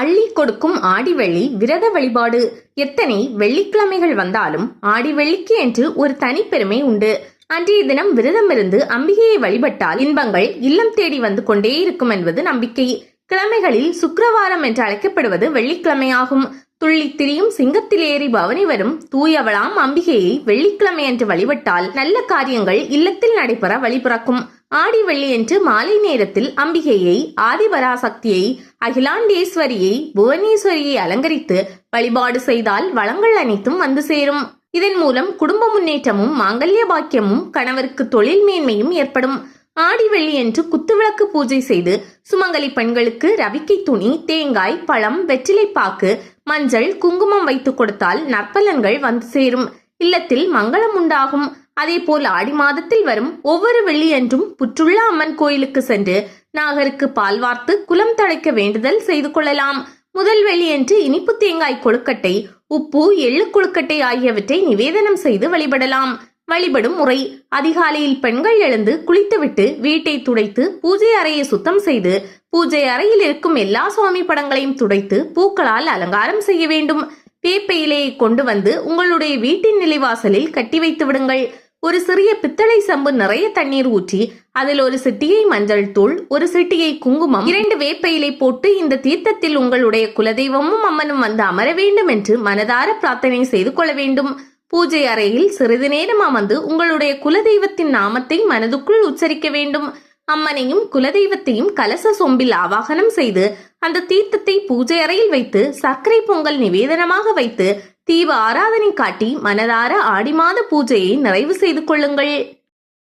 அள்ளி கொடுக்கும் ஆடி வெள்ளி விரத வழிபாடு. எத்தனை வெள்ளிக்கிழமைகள் வந்தாலும் ஆடி வெள்ளிக்கு என்று ஒரு தனிப்பெருமை உண்டு. அன்றைய தினம் விரதமிருந்து அம்பிகையை வழிபட்டால் இன்பங்கள் இல்லம் தேடி வந்து கொண்டே இருக்கும் என்பது நம்பிக்கை. கிழமைகளில் சுக்கரவாரம் என்று அழைக்கப்படுவது வெள்ளிக்கிழமையாகும். துள்ளி திரியும் சிங்கத்தில் ஏறி பவனி வரும் தூயவளாம் அம்பிகையை வெள்ளிக்கிழமை என்று வழிபட்டால் நல்ல காரியங்கள் இல்லத்தில் நடைபெற வழிபிறக்கும் ஆடி வெள்ளி என்று மாலை நேரத்தில் அம்பிகையை ஆதிபராசக்தியை அகிலாண்டேஸ்வரியை புவனேஸ்வரியை அலங்கரித்து வழிபாடு செய்தால் வளங்கள் அனைத்தும் வந்து சேரும். இதன் மூலம் குடும்ப முன்னேற்றமும் மாங்கல்ய பாக்கியமும் கணவருக்கு தொழில் மேன்மையும் ஏற்படும். ஆடி வெள்ளி என்று குத்துவிளக்கு பூஜை செய்து சுமங்கலி பெண்களுக்கு ரவிக்கை துணி தேங்காய் பழம் வெற்றிலைப்பாக்கு மஞ்சள் குங்குமம் வைத்து கொடுத்தால் நற்பலன்கள் வந்து சேரும். இல்லத்தில் மங்களம் உண்டாகும். அதேபோல் ஆடி மாதத்தில் வரும் ஒவ்வொரு வெள்ளியன்றும் புற்றுள்ள அம்மன் கோயிலுக்கு சென்று நாகருக்கு பால் வார்த்து குலம் தழைக்க வேண்டுதல் செய்து கொள்ளலாம். முதல் வெள்ளியன்று இனிப்பு தேங்காய் கொழுக்கட்டை உப்பு எள்ளு கொழுக்கட்டை ஆகியவற்றை நிவேதனம் செய்து வழிபடலாம். வழிபடும் முறை. அதிகாலையில் பெண்கள் எழுந்து குளித்துவிட்டு வீட்டை துடைத்து பூஜை அறையை சுத்தம் செய்து பூஜை அறையில் இருக்கும் எல்லா சுவாமி படங்களையும் துடைத்து பூக்களால் அலங்காரம் செய்ய வேண்டும். வேப்ப இலையை கொண்டு வந்து உங்களுடைய வீட்டின் நிலைவாசலில் கட்டி வைத்து விடுங்கள். ஒரு சிறிய பித்தளை சம்பு நிறைய தண்ணீர் ஊற்றி அதில் ஒரு சிட்டியை மஞ்சள் தூள் ஒரு சிட்டியை குங்குமம் இரண்டு வேப்ப இலை போட்டு இந்த தீர்த்தத்தில் உங்களுடைய குலதெய்வமும் அம்மனும் வந்து அமர வேண்டும் என்று மனதார பிரார்த்தனை செய்து கொள்ள வேண்டும். பூஜை அறையில் சிறிது நேரம் அமர்ந்து உங்களுடைய குலதெய்வத்தின் நாமத்தை மனதுக்குள் உச்சரிக்க வேண்டும். அம்மனையும் குலதெய்வத்தையும் கலச சொம்பில் ஆவாகனம் செய்து அந்த தீர்த்தத்தை பூஜை அறையில் வைத்து சர்க்கரை பொங்கல் நிவேதனமாக வைத்து தீப ஆராதனை காட்டி மனதார ஆடி மாத பூஜையை நிறைவு செய்து கொள்ளுங்கள்.